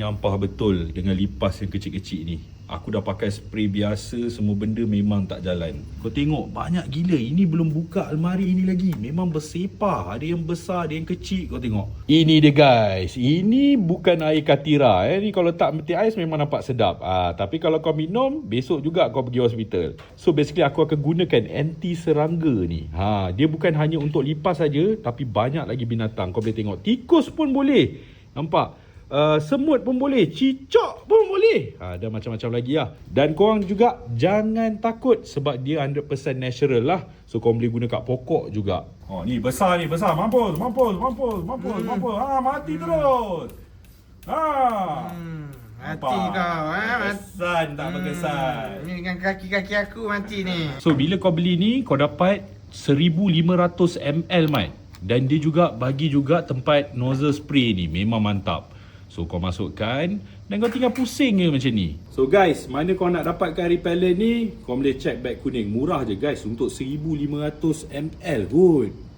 nyampah betul dengan lipas yang kecil-kecil ni. Aku dah pakai spray biasa, semua benda memang tak jalan. Kau tengok, banyak gila. Ini belum buka almari ini lagi. Memang bersepah. Ada yang besar, ada yang kecil. Kau tengok. Ini dia guys. Ini bukan air katira. Eh. Ni kalau tak meti ais memang nampak sedap. Ah, tapi kalau kau minum, besok juga kau pergi hospital. So basically aku akan gunakan anti serangga ni. Ha, dia bukan hanya untuk lipas saja, tapi banyak lagi binatang. Kau boleh tengok. Tikus pun boleh. Nampak? Uh, semut pun boleh, cicak pun boleh. Ha, ada macam-macam lagi lah. Dan korang juga jangan takut sebab dia 100% natural lah. So korang boleh guna kat pokok juga. Oh ni besar ni, besar. Mampus, mampus, mampus, mampus, hmm. mampus. Ha, mati terus. Ha. Hmm, mati Nampak? kau, ha, mati. Berkesan tak berkesan. Ni dengan kaki-kaki aku mati ni. So bila kau beli ni kau dapat 1500 ml Mat. Dan dia juga bagi juga tempat nozzle spray ni memang mantap. So kau masukkan dan kau tinggal pusing je macam ni. So guys, mana kau nak dapatkan repellent ni? Kau boleh check bag kuning. Murah je guys untuk 1500 ml kot.